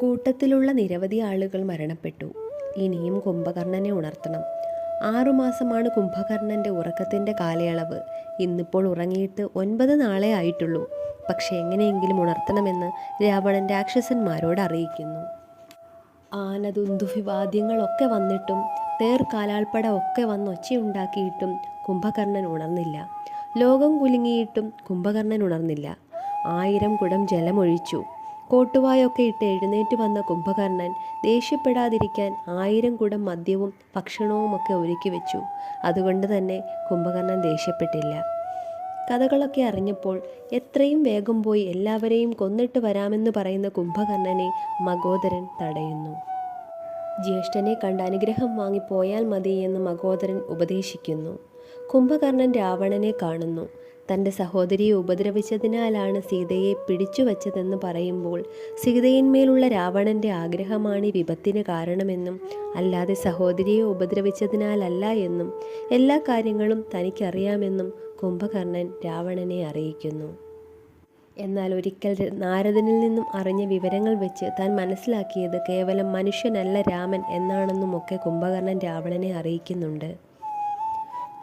കൂട്ടത്തിലുള്ള നിരവധി ആളുകൾ മരണപ്പെട്ടു. ഇനിയും കുംഭകർണനെ ഉണർത്തണം. ആറുമാസമാണ് കുംഭകർണന്റെ ഉറക്കത്തിന്റെ കാലയളവ്. ഇന്നിപ്പോൾ ഉറങ്ങിയിട്ട് ഒൻപത് നാളെ ആയിട്ടുള്ളൂ. പക്ഷേ എങ്ങനെയെങ്കിലും ഉണർത്തണമെന്ന് രാവണൻ രാക്ഷസന്മാരോട് അറിയിക്കുന്നു. ആനതുന്തുവിവാദ്യങ്ങളൊക്കെ വന്നിട്ടും തേർ കാലാൾപ്പട ഒക്കെ വന്ന് ഒച്ചയുണ്ടാക്കിയിട്ടും കുംഭകർണൻ ഉണർന്നില്ല. ലോകം കുലുങ്ങിയിട്ടും കുംഭകർണൻ ഉണർന്നില്ല. ആയിരം കുടം ജലമൊഴിച്ചു. കോട്ടുവായൊക്കെ ഇട്ട് എഴുന്നേറ്റ് വന്ന കുംഭകർണൻ ദേഷ്യപ്പെടാതിരിക്കാൻ ആയിരം കുടം മദ്യവും ഭക്ഷണവുമൊക്കെ ഒരുക്കി വെച്ചു. അതുകൊണ്ട് തന്നെ കുംഭകർണൻ ദേഷ്യപ്പെട്ടില്ല. കഥകളൊക്കെ അറിഞ്ഞപ്പോൾ എത്രയും വേഗം പോയി എല്ലാവരെയും കൊന്നിട്ട് വരാമെന്ന് പറയുന്ന കുംഭകർണനെ മഗോദരൻ തടയുന്നു. ജ്യേഷ്ഠനെ കണ്ട് അനുഗ്രഹം വാങ്ങിപ്പോയാൽ മതി എന്ന് മഗോദരൻ ഉപദേശിക്കുന്നു. കുംഭകർണൻ രാവണനെ കാണുന്നു. തന്റെ സഹോദരിയെ ഉപദ്രവിച്ചതിനാലാണ് സീതയെ പിടിച്ചു വച്ചതെന്ന് പറയുമ്പോൾ സീതയിന്മേലുള്ള രാവണന്റെ ആഗ്രഹമാണ് ഈ വിപത്തിന് കാരണമെന്നും അല്ലാതെ സഹോദരിയെ ഉപദ്രവിച്ചതിനാലല്ല എന്നും എല്ലാ കാര്യങ്ങളും തനിക്കറിയാമെന്നും കുംഭകർണൻ രാവണനെ അറിയിക്കുന്നു. എന്നാൽ ഒരിക്കൽ നാരദനിൽ നിന്നും അറിഞ്ഞ വിവരങ്ങൾ വെച്ച് താൻ മനസ്സിലാക്കിയത് കേവലം മനുഷ്യനല്ല രാമൻ എന്നാണെന്നുമൊക്കെ കുംഭകർണൻ രാവണനെ അറിയിക്കുന്നുണ്ട്.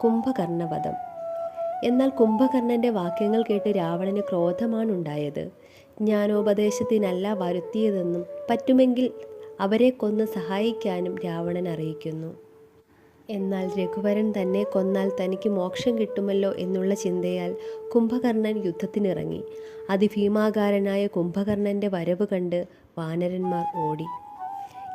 കുംഭകർണവധം. എന്നാൽ കുംഭകർണന്റെ വാക്യങ്ങൾ കേട്ട് രാവണന് ക്രോധമാണുണ്ടായത്. ജ്ഞാനോപദേശത്തിനല്ല വരുത്തിയതെന്നും പറ്റുമെങ്കിൽ അവരെ കൊന്ന് സഹായിക്കാനും രാവണൻ അറിയിക്കുന്നു. എന്നാൽ രഘുവരൻ തന്നെ കൊന്നാൽ തനിക്ക് മോക്ഷം കിട്ടുമല്ലോ എന്നുള്ള ചിന്തയാൽ കുംഭകർണൻ യുദ്ധത്തിനിറങ്ങി. അതിഭീമാകാരനായ കുംഭകർണന്റെ വരവ് കണ്ട് വാനരന്മാർ ഓടി.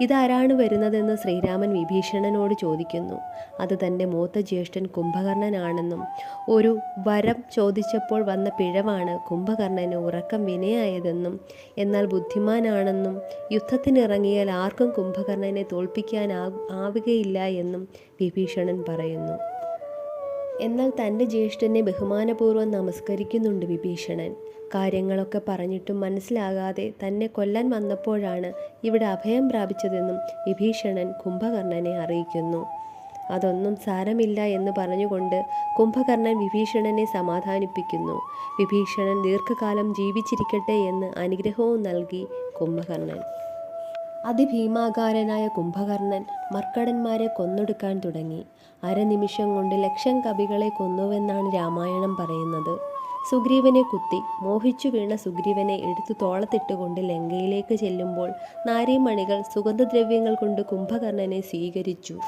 ഇതാരാണ് വരുന്നതെന്ന് ശ്രീരാമൻ വിഭീഷണനോട് ചോദിക്കുന്നു. അത് തന്റെ മൂത്ത ജ്യേഷ്ഠൻ കുംഭകർണനാണെന്നും ഒരു വരം ചോദിച്ചപ്പോൾ വന്ന പിഴവാണ് കുംഭകർണന് ഉറക്കം വിനയായതെന്നും എന്നാൽ ബുദ്ധിമാനാണെന്നും യുദ്ധത്തിനിറങ്ങിയാൽ ആർക്കും കുംഭകർണനെ തോൽപ്പിക്കാൻ ആവുകയില്ല എന്നും വിഭീഷണൻ പറയുന്നു. എന്നാൽ തന്റെ ജ്യേഷ്ഠനെ ബഹുമാനപൂർവം നമസ്കരിക്കുന്നുണ്ട് വിഭീഷണൻ. കാര്യങ്ങളൊക്കെ പറഞ്ഞിട്ടും മനസ്സിലാകാതെ തന്നെ കൊല്ലാൻ വന്നപ്പോഴാണ് ഇവിടെ അഭയം പ്രാപിച്ചതെന്നും വിഭീഷണൻ കുംഭകർണനെ അറിയിക്കുന്നു. അതൊന്നും സാരമില്ല എന്ന് പറഞ്ഞുകൊണ്ട് കുംഭകർണൻ വിഭീഷണനെ സമാധാനിപ്പിക്കുന്നു. വിഭീഷണൻ ദീർഘകാലം ജീവിച്ചിരിക്കട്ടെ എന്ന് അനുഗ്രഹവും നൽകി കുംഭകർണൻ. അതിഭീമാകാരനായ കുംഭകർണൻ മർക്കടന്മാരെ കൊന്നൊടുക്കാൻ തുടങ്ങി. അരനിമിഷം കൊണ്ട് ലക്ഷം കവികളെ കൊന്നുവെന്നാണ് രാമായണം പറയുന്നത്. സുഗ്രീവനെ കുത്തി മോഹിച്ചു വീണ സുഗ്രീവനെ എടുത്തു തോളത്തിട്ടുകൊണ്ട് ലങ്കയിലേക്ക് ചെല്ലുമ്പോൾ നാരീമണികൾ സുഗന്ധദ്രവ്യങ്ങൾ കൊണ്ട് കുംഭകർണനെ സ്വീകരിച്ചു.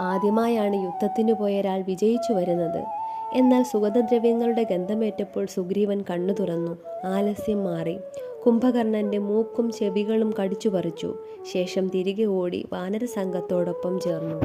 ആദ്യമായാണ് യുദ്ധത്തിനു പോയ ഒരാൾ വിജയിച്ചു വരുന്നത്. എന്നാൽ സുഗന്ധദ്രവ്യങ്ങളുടെ ഗന്ധമേറ്റപ്പോൾ സുഗ്രീവൻ കണ്ണു തുറന്നു. ആലസ്യം മാറി. കുംഭകർണന്റെ മൂക്കും ചെവികളും കടിച്ചു പറിച്ചു. ശേഷം തിരികെ ഓടി വാനര സംഘത്തോടൊപ്പം ചേർന്നു.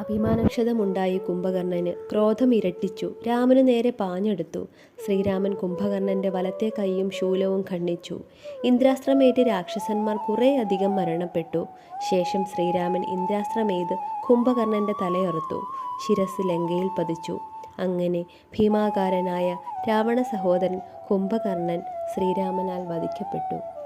അഭിമാനക്ഷതമുണ്ടായി കുംഭകർണന് ക്രോധം ഇരട്ടിച്ചു. രാമന് നേരെ പാഞ്ഞെടുത്തു. ശ്രീരാമൻ കുംഭകർണന്റെ വലത്തെ കൈയും ശൂലവും ഖണ്ഡിച്ചു. ഇന്ദ്രാസ്ത്രമേറ്റ് രാക്ഷസന്മാർ കുറേയധികം മരണപ്പെട്ടു. ശേഷം ശ്രീരാമൻ ഇന്ദ്രാസ്ത്രമേത് കുംഭകർണന്റെ തലയറുത്തു. ശിരസ് ലങ്കയിൽ പതിച്ചു. അങ്ങനെ ഭീമാകാരനായ രാവണ സഹോദരൻ കുംഭകർണൻ ശ്രീരാമനാൽ വധിക്കപ്പെട്ടു.